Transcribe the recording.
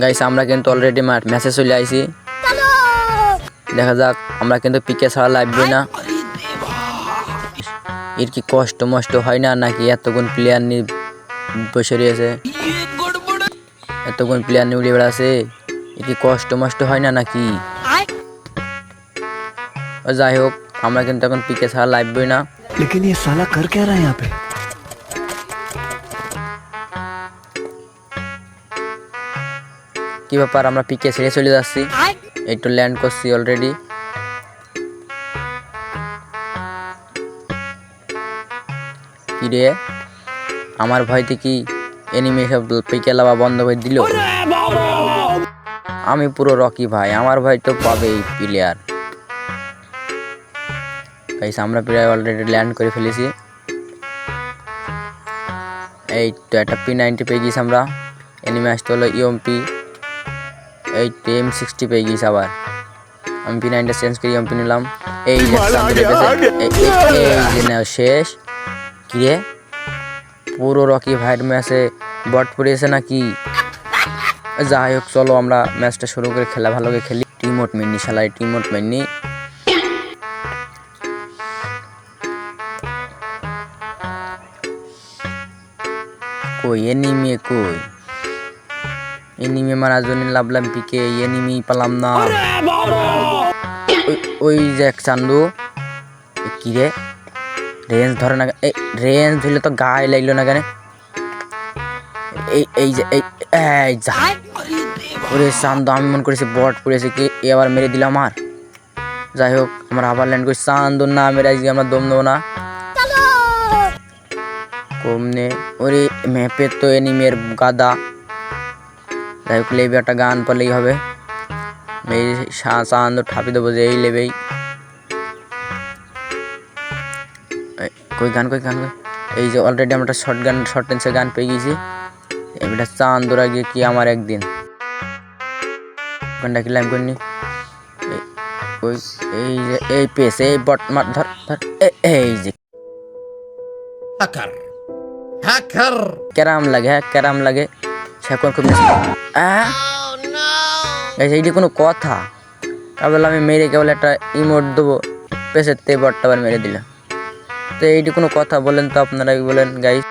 Guys আমরা কিন্তু already ম্যাচে চলে আইছি দেখা যাক আমরা কিন্তু পিকে ছাড়া লাগবে না এর কি কষ্ট মষ্ট হয় না নাকি এতগুণ প্লেয়ার নিয়ে বসে রয়েছে এতগুণ প্লেয়ার নিয়ে উড়ে বেড়াছে এর কি কষ্ট মষ্ট হয় না নাকি ও যাই হোক আমরা কিন্তু এখন পিকে ছাড়া লাগবে না लेकिन ये साला कर क्या रहा है यहाँ पे কি ব্যাপার আমরা পিকে ছেড়ে চলে যাচ্ছি। একটু ল্যান্ড করছি অলরেডি কি রে আমার ভয়তে কি এনিমি সব পিকে লাভা বন্ধ করে দিল? আমি পুরো রকি ভাই আমার ভয় তো পাবেই প্লেয়ার গাইস আমরা প্রায় অলরেডি ল্যান্ড করে ফেলেছি। এই তো একটা পি নাইনটি পেয়ে গেছি আমরা। এনিমি আসতে হলো ইউএমপি এই তো এম সিক্সটি পেয়ে গেছি আবার। আমি পি নাইনটা চেঞ্জ করে ইউএমপি নিলাম। এই যে নাও শেষ। কিরে পুরো রকি ভাইয়ের ম্যাচে বট পড়েছে নাকি? যাই হোক চলো আমরা ম্যাচটা শুরু করে খেলা ভালো করে খেলি টিমোট মিনি শালাই টিমোট মিনি কই এনিমি কই? এনিমি মারার জন্য লাভলাম পিকে এনিমি পালাম না ওই- ওই যে এক চান্দু কি রে রেঞ্জ ধরে না এই রেঞ্জ ধরলে তো গায়ে লাগল না কেন এই এই যে এই এই যা ওরে চান্দু আমি মনে করেছি বট পড়েছে কি এ আবার মেরে দিলাম আর যাই হোক আমরা আবার ল্যান্ড করি চান্দু না মেরে আজকে আমরা দম দেবো না কমনে ওরে ম্যাপে তো এনিমের গাদা যাই হোক লেবে একটা গান পালেই হবে। এই চান্দ ঠাপি দেবো যে এই লেবেই। এই, কই গান কই গান কই? এই যে অলরেডি আমরা শর্ট গান শর্ট টেন্সের গান পেয়ে গেছি। এবারটা চান্দোরা গিয়ে কি আমার একদিন। গানটা কি লাইম করিনি? ওই এই যে এই পেস এই বট মার ধর ধর এই যে। Hacker hacker. ক্যারাম লাগে হ্যাঁ ক্যারাম লাগে। সে এখন খুব এইটি কোনো কথা। কেবল আমি মেরে কেবল একটা ইমোট দেবো। পেশের তে বট্টাবার মেরে দিলাম তো এইটি কোনো কথা বলেন তো আপনারাই বলেন গাইস